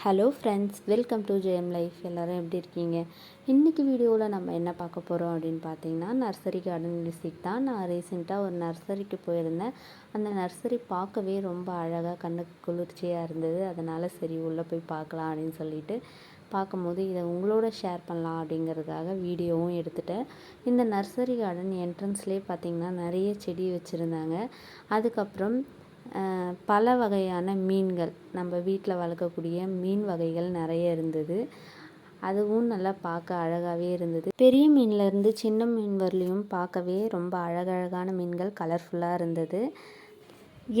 Hello friends welcome to Jayam life எல்லோரும் எப்படி இருக்கீங்க? இன்றைக்கி வீடியோவில் நம்ம என்ன பார்க்க போகிறோம் அப்படின்னு பார்த்தீங்கன்னா நர்சரி கார்டன் விசிட் தான். நான் ரீசெண்டாக ஒரு நர்சரிக்கு போயிருந்தேன். அந்த நர்சரி பார்க்கவே ரொம்ப அழகாக கண்ணுக்கு குளிர்ச்சியாக இருந்தது. அதனால் சரி உள்ளே போய் பார்க்கலாம் அப்படின்னு சொல்லிட்டு பார்க்கும்போது இதை உங்களோட ஷேர் பண்ணலாம் அப்படிங்கிறதுக்காக வீடியோவும் எடுத்துட்டேன். இந்த நர்சரி கார்டன் என்ட்ரன்ஸ்லேயே பார்த்திங்கன்னா நிறைய செடி வச்சுருந்தாங்க. அதுக்கப்புறம் பல வகையான மீன்கள். நம்ம வீட்டில் வளர்க்கக்கூடிய மீன் வகைகள் நிறைய இருந்தது. அதுவும் நல்லா பார்க்க அழகாகவே இருந்தது. பெரிய மீன்லேருந்து சின்ன மீன் வரலையும் பார்க்கவே ரொம்ப அழகழகான மீன்கள் கலர்ஃபுல்லாக இருந்தது.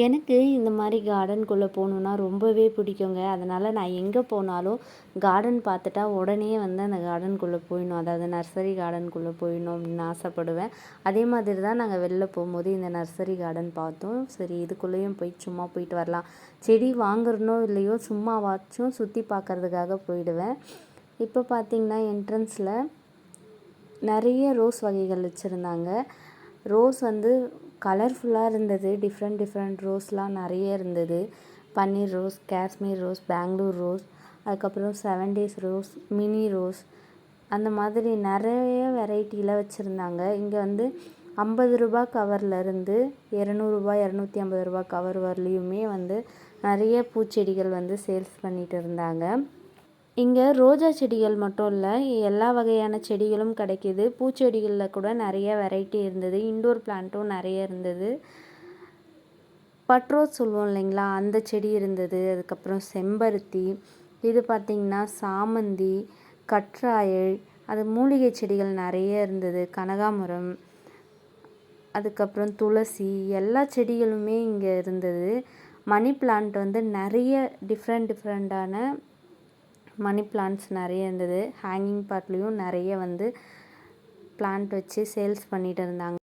எனக்கு இந்த மாதிரி கார்டனுக்குள்ளே போகணுன்னா ரொம்பவே பிடிக்குங்க. அதனால் நான் எங்கே போனாலும் கார்டன் பார்த்துட்டா உடனே வந்து அந்த கார்டனுக்குள்ளே போயிடணும். அதாவது நர்சரி கார்டனுக்குள்ளே போயிடணும் அப்படின்னு ஆசைப்படுவேன். அதே மாதிரி தான் நாங்கள் வெளில போகும்போது இந்த நர்சரி கார்டன் பார்த்தோம். சரி இதுக்குள்ளேயும் போய் சும்மா போயிட்டு வரலாம். செடி வாங்குறனோ இல்லையோ சும்மாவாச்சும் சுற்றி பார்க்குறதுக்காக போயிடுவேன். இப்போ பார்த்திங்கன்னா என்ட்ரன்ஸில் நிறைய ரோஸ் வகைகள் வச்சுருந்தாங்க. ரோஸ் வந்து கலர்ஃபுல்லாக இருந்தது. டிஃப்ரெண்ட் டிஃப்ரெண்ட் ரோஸ்லாம் நிறைய இருந்தது. பன்னீர் rose Kashmir rose Bangalore rose அதுக்கப்புறம் seven days rose mini rose அந்த மாதிரி நிறைய வெரைட்டியில் வச்சுருந்தாங்க. இங்கே வந்து ஐம்பது ரூபா கவர்லேருந்து இரநூறுபா இரநூத்தி ஐம்பது ரூபா கவர் வரலையுமே வந்து நிறைய பூச்செடிகள் வந்து சேல்ஸ் பண்ணிகிட்டு இருந்தாங்க. இங்கே ரோஜா செடிகள் மட்டும் இல்லை எல்லா வகையான செடிகளும் கிடைக்கிது. பூச்செடிகளில் கூட நிறைய வெரைட்டி இருந்தது. இண்டோர் பிளான்ட்டும் நிறைய இருந்தது. பட்ரோஸ் சொல்லுவோம் இல்லைங்களா? அந்த செடி இருந்தது. அதுக்கப்புறம் செம்பருத்தி இது பார்த்திங்கன்னா சாமந்தி கற்றாயல் அது மூலிகை செடிகள் நிறைய இருந்தது. கனகாமரம் அதுக்கப்புறம் துளசி எல்லா செடிகளுமே இங்கே இருந்தது. மணி பிளான்ட் வந்து நிறைய டிஃப்ரெண்ட் டிஃப்ரெண்ட்டான மணி பிளான்ட்ஸ் நிறைய இருந்தது. ஹேங்கிங் பார்ட்லேயும் நிறைய வந்து பிளான்ட் வச்சு சேல்ஸ் பண்ணிகிட்டு இருந்தாங்க.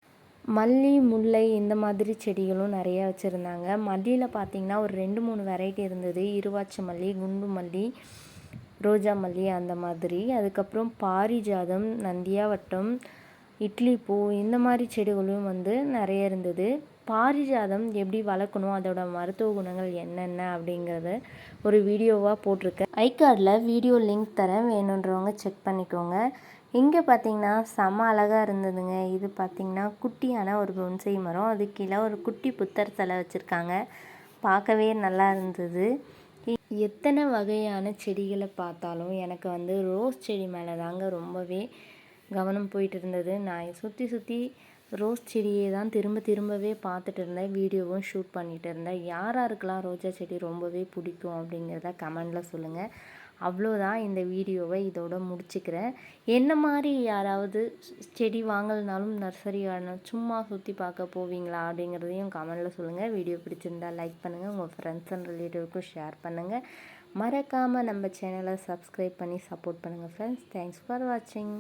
மல்லி முல்லை இந்த மாதிரி செடிகளும் நிறைய வச்சுருந்தாங்க. மல்லியில் பார்த்திங்கன்னா ஒரு ரெண்டு மூணு வெரைட்டி இருந்தது. இருவாச்சி மல்லி குண்டு மல்லி ரோஜா மல்லி அந்த மாதிரி. அதுக்கப்புறம் பாரிஜாதம் நந்தியாவட்டம் இட்லி பூ இந்த மாதிரி செடிகளும் வந்து நிறைய இருந்தது. பாரிஜாதம் எப்படி வளர்க்கணும்? அதோட மருத்துவ குணங்கள் என்னென்ன அப்படிங்கிறத ஒரு வீடியோவாக போட்டிருக்கேன். ஐகார்டில் வீடியோ லிங்க் தரேன். வேணுன்றவங்க செக் பண்ணிக்கோங்க. இங்கே பார்த்தீங்கன்னா செம அழகாக இருந்ததுங்க. இது பார்த்திங்கன்னா குட்டியான ஒரு பொன்சை மரம். அது கீழே ஒரு குட்டி புத்தர் சிலை வச்சுருக்காங்க. பார்க்கவே நல்லா இருந்தது. எத்தனை வகையான செடிகளை பார்த்தாலும் எனக்கு வந்து ரோஸ் செடி மேலே தாங்க ரொம்பவே கவனம் போயிட்டு இருந்தது நான் சுற்றி சுற்றி ரோஸ் செடியை தான் திரும்ப திரும்பவே பார்த்துட்டு இருந்தேன். வீடியோவும் ஷூட் பண்ணிகிட்டு இருந்தேன். யார் யாருக்கெல்லாம் ரோஜா செடி ரொம்பவே பிடிக்கும் அப்படிங்கிறத கமெண்டில் சொல்லுங்கள் அவ்வளோதான் இந்த வீடியோவை இதோட முடிச்சுக்கிறேன். என்ன மாதிரி யாராவது செடி வாங்கலனாலும் நர்சரி கார்டன் சும்மா சுற்றி பார்க்க போவீங்களா அப்படிங்கிறதையும் கமெண்டில் சொல்லுங்கள் வீடியோ பிடிச்சிருந்தா லைக் பண்ணுங்கள் உங்கள் ஃப்ரெண்ட்ஸ் அண்ட் ரிலேட்டிவ்க்கும் ஷேர் பண்ணுங்கள் மறக்காமல் நம்ம சேனலை சப்ஸ்கிரைப் பண்ணி சப்போர்ட் பண்ணுங்கள் ஃப்ரெண்ட்ஸ் தேங்க்ஸ் ஃபார் வாட்சிங்